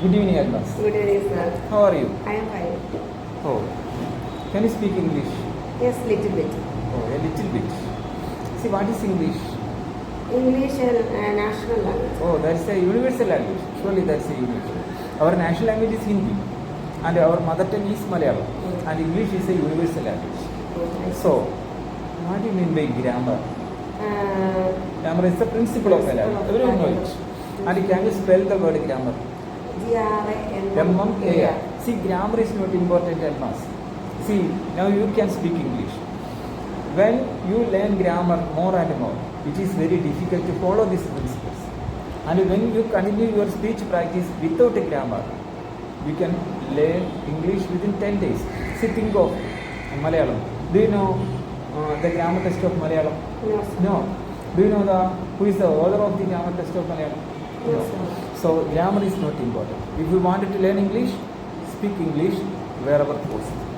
Good evening, Agnes. Good evening, sir. How are you? I am fine. Oh, can you speak English? Yes, little bit. Oh, a little bit. See, what is English? English is a national language. Oh, that's a universal language. Surely that's a universal. Our national language is Hindi, and our mother tongue is Malayalam, and English is a universal language. So, what do you mean by grammar? Uh, Grammar is the principle of a language. Everyone know it. And can you spell the word grammar? G-R-A-M-M-A-R. See, grammar is not important at mass. See, now you can speak English. When you learn grammar more and more, it is very difficult to follow these principles. And when you continue your speech practice without a grammar, you can learn English within 10 days. See, think of Malayalam. Do you know uh, the grammar test of Malayalam? Yes. No. Do you know the who is the author of the grammar test of Malayalam? Sir. So grammar is not important. If you wanted to learn English, speak English wherever possible.